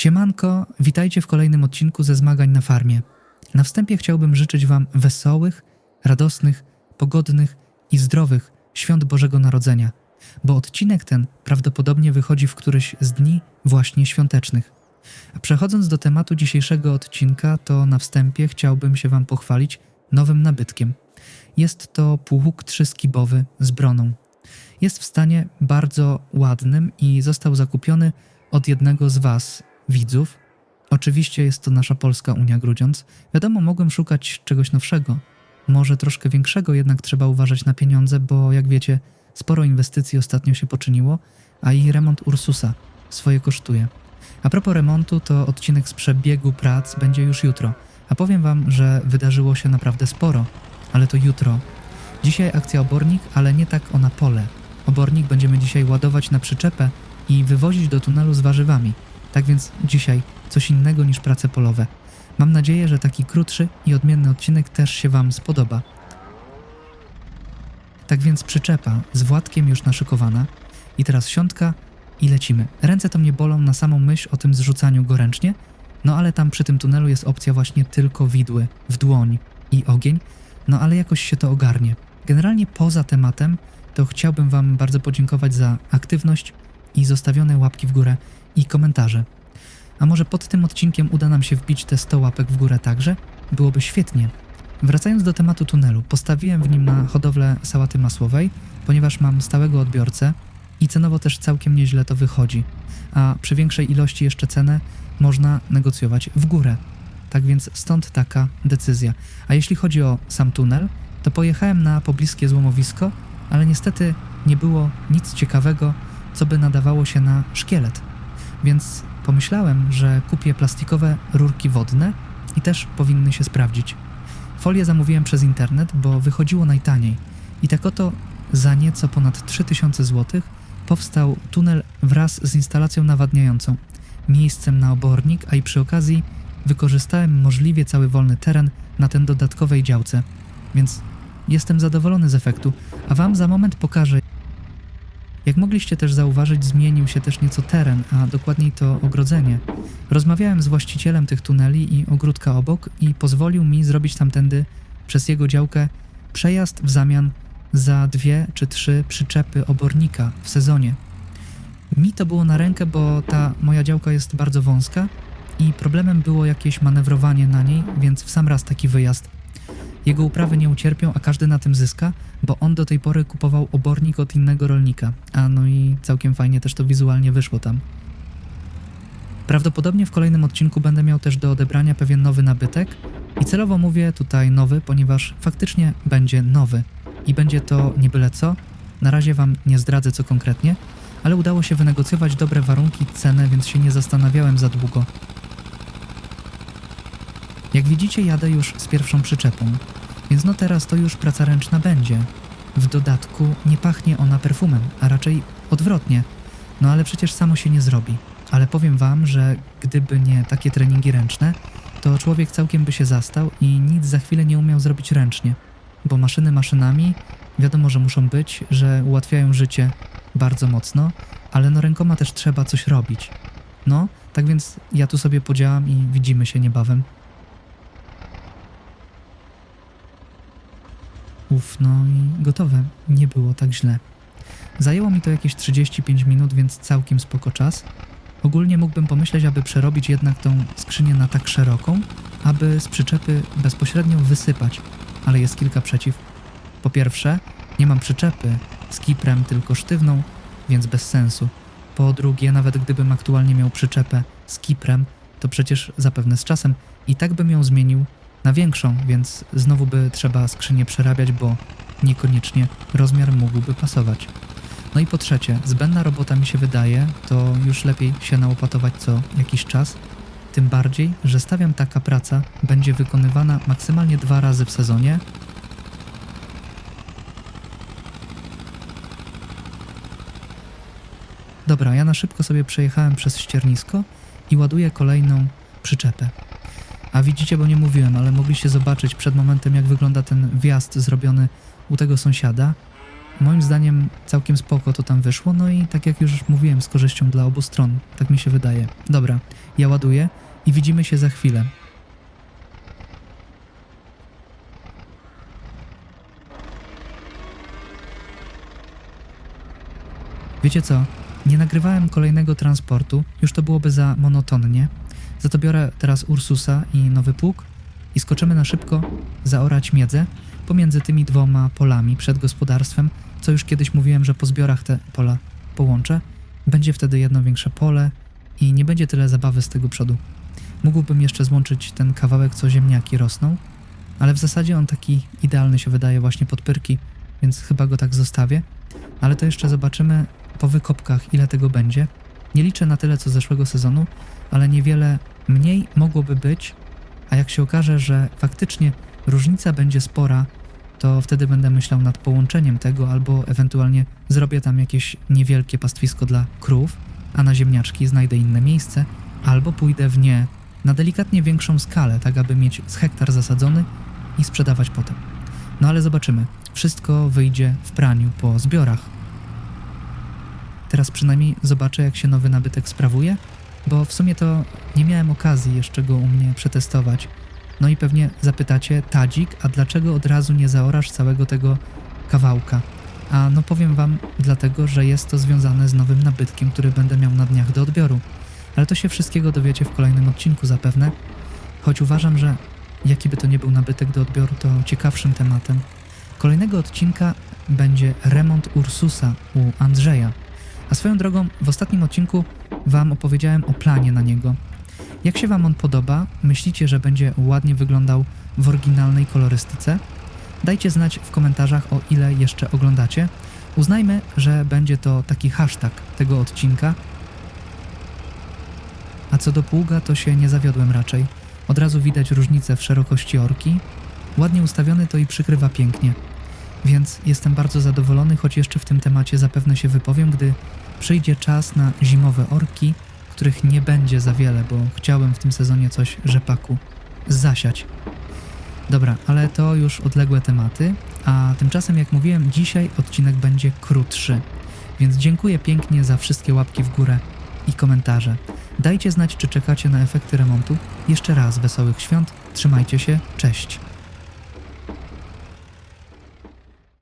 Siemanko, witajcie w kolejnym odcinku ze zmagań na farmie. Na wstępie chciałbym życzyć Wam wesołych, radosnych, pogodnych i zdrowych świąt Bożego Narodzenia, bo odcinek ten prawdopodobnie wychodzi w któryś z dni właśnie świątecznych. Przechodząc do tematu dzisiejszego odcinka, to na wstępie chciałbym się Wam pochwalić nowym nabytkiem. Jest to półhuk trzyskibowy z broną. Jest w stanie bardzo ładnym i został zakupiony od jednego z Was, widzów. Oczywiście jest to nasza polska Unia Grudziądz. Wiadomo, mogłem szukać czegoś nowszego, może troszkę większego, jednak trzeba uważać na pieniądze, bo jak wiecie, sporo inwestycji ostatnio się poczyniło, a i remont Ursusa swoje kosztuje. A propos remontu, to odcinek z przebiegu prac będzie już jutro, a powiem Wam, że wydarzyło się naprawdę sporo, ale to jutro. Dzisiaj akcja obornik, ale nie tak o na pole. Obornik będziemy dzisiaj ładować na przyczepę i wywozić do tunelu z warzywami. Tak więc dzisiaj coś innego niż prace polowe. Mam nadzieję, że taki krótszy i odmienny odcinek też się Wam spodoba. Tak więc przyczepa z Władkiem już naszykowana i teraz siątka i lecimy. Ręce to mnie bolą na samą myśl o tym zrzucaniu go ręcznie, no ale tam przy tym tunelu jest opcja właśnie tylko widły, w dłoń i ogień, no ale jakoś się to ogarnie. Generalnie poza tematem to chciałbym Wam bardzo podziękować za aktywność i zostawione łapki w górę i komentarze. A może pod tym odcinkiem uda nam się wbić te 100 łapek w górę także? Byłoby świetnie. Wracając do tematu tunelu, postawiłem w nim na hodowlę sałaty masłowej, ponieważ mam stałego odbiorcę i cenowo też całkiem nieźle to wychodzi, a przy większej ilości jeszcze cenę można negocjować w górę. Tak więc stąd taka decyzja. A jeśli chodzi o sam tunel, to pojechałem na pobliskie złomowisko, ale niestety nie było nic ciekawego, co by nadawało się na szkielet. Więc pomyślałem, że kupię plastikowe rurki wodne i też powinny się sprawdzić. Folię zamówiłem przez internet, bo wychodziło najtaniej. I tak oto za nieco ponad 3000 zł powstał tunel wraz z instalacją nawadniającą, miejscem na obornik, a i przy okazji wykorzystałem możliwie cały wolny teren na ten dodatkowej działce. Więc jestem zadowolony z efektu, a Wam za moment pokażę, jak mogliście też zauważyć, zmienił się też nieco teren, a dokładniej to ogrodzenie. Rozmawiałem z właścicielem tych tuneli i ogródka obok i pozwolił mi zrobić tamtędy przez jego działkę przejazd w zamian za dwie czy trzy przyczepy obornika w sezonie. Mi to było na rękę, bo ta moja działka jest bardzo wąska i problemem było jakieś manewrowanie na niej, więc w sam raz taki wyjazd jego uprawy nie ucierpią, a każdy na tym zyska, bo on do tej pory kupował obornik od innego rolnika. A no i całkiem fajnie też to wizualnie wyszło tam. Prawdopodobnie w kolejnym odcinku będę miał też do odebrania pewien nowy nabytek i celowo mówię tutaj nowy, ponieważ faktycznie będzie nowy i będzie to nie byle co. Na razie wam nie zdradzę co konkretnie, ale udało się wynegocjować dobre warunki, cenę, więc się nie zastanawiałem za długo. Jak widzicie, jadę już z pierwszą przyczepą, więc no teraz to już praca ręczna będzie. W dodatku nie pachnie ona perfumem, a raczej odwrotnie. No ale przecież samo się nie zrobi. Ale powiem wam, że gdyby nie takie treningi ręczne, to człowiek całkiem by się zastał i nic za chwilę nie umiał zrobić ręcznie. Bo maszyny maszynami, wiadomo, że muszą być, że ułatwiają życie bardzo mocno, ale no rękoma też trzeba coś robić. No, tak więc ja tu sobie podziałam i widzimy się niebawem. No i gotowe. Nie było tak źle. Zajęło mi to jakieś 35 minut, więc całkiem spoko czas. Ogólnie mógłbym pomyśleć, aby przerobić jednak tą skrzynię na tak szeroką, aby z przyczepy bezpośrednio wysypać, ale jest kilka przeciw. Po pierwsze, nie mam przyczepy z kiprem, tylko sztywną, więc bez sensu. Po drugie, nawet gdybym aktualnie miał przyczepę z kiprem, to przecież zapewne z czasem i tak bym ją zmienił na większą, więc znowu by trzeba skrzynię przerabiać, bo niekoniecznie rozmiar mógłby pasować. No i po trzecie, zbędna robota mi się wydaje, to już lepiej się naopatować co jakiś czas, tym bardziej, że stawiam taka praca będzie wykonywana maksymalnie dwa razy w sezonie. Dobra, ja na szybko sobie przejechałem przez ściernisko i ładuję kolejną przyczepę. A widzicie, bo nie mówiłem, ale mogliście zobaczyć przed momentem, jak wygląda ten wjazd zrobiony u tego sąsiada. moim zdaniem całkiem spoko to tam wyszło, no i tak jak już mówiłem, z korzyścią dla obu stron, tak mi się wydaje. Dobra, ja ładuję i widzimy się za chwilę. Wiecie co? Nie nagrywałem kolejnego transportu, już to byłoby za monotonnie. Za to biorę teraz Ursusa i nowy pług i skoczymy na szybko zaorać miedzę pomiędzy tymi dwoma polami przed gospodarstwem, co już kiedyś mówiłem, że po zbiorach te pola połączę. Będzie wtedy jedno większe pole i nie będzie tyle zabawy z tego przodu. Mógłbym jeszcze złączyć ten kawałek, co ziemniaki rosną, ale w zasadzie on taki idealny się wydaje właśnie pod pyrki, więc chyba go tak zostawię. Ale to jeszcze zobaczymy po wykopkach, ile tego będzie. Nie liczę na tyle co zeszłego sezonu, ale niewiele mniej mogłoby być, a jak się okaże, że faktycznie różnica będzie spora, to wtedy będę myślał nad połączeniem tego, albo ewentualnie zrobię tam jakieś niewielkie pastwisko dla krów, a na ziemniaczki znajdę inne miejsce, albo pójdę w nie na delikatnie większą skalę, tak aby mieć z hektar zasadzony i sprzedawać potem. No ale zobaczymy. Wszystko wyjdzie w praniu po zbiorach. Teraz przynajmniej zobaczę, jak się nowy nabytek sprawuje, bo w sumie to nie miałem okazji jeszcze go u mnie przetestować. No i pewnie zapytacie, Tadzik, a dlaczego od razu nie zaorasz całego tego kawałka? A no powiem wam dlatego, że jest to związane z nowym nabytkiem, który będę miał na dniach do odbioru. Ale to się wszystkiego dowiecie w kolejnym odcinku zapewne, choć uważam, że jaki by to nie był nabytek do odbioru, to ciekawszym tematem. Kolejnego odcinka będzie remont Ursusa u Andrzeja. A swoją drogą, w ostatnim odcinku Wam opowiedziałem o planie na niego. Jak się Wam on podoba? Myślicie, że będzie ładnie wyglądał w oryginalnej kolorystyce? Dajcie znać w komentarzach, o ile jeszcze oglądacie. Uznajmy, że będzie to taki hashtag tego odcinka. A co do pługa, to się nie zawiodłem raczej. Od razu widać różnicę w szerokości orki. Ładnie ustawiony to i przykrywa pięknie. Więc jestem bardzo zadowolony, choć jeszcze w tym temacie zapewne się wypowiem, gdy przyjdzie czas na zimowe orki, których nie będzie za wiele, bo chciałem w tym sezonie coś rzepaku zasiać. Dobra, ale to już odległe tematy, a tymczasem jak mówiłem, dzisiaj odcinek będzie krótszy. Więc dziękuję pięknie za wszystkie łapki w górę i komentarze. Dajcie znać, czy czekacie na efekty remontu. Jeszcze raz wesołych świąt, trzymajcie się, cześć.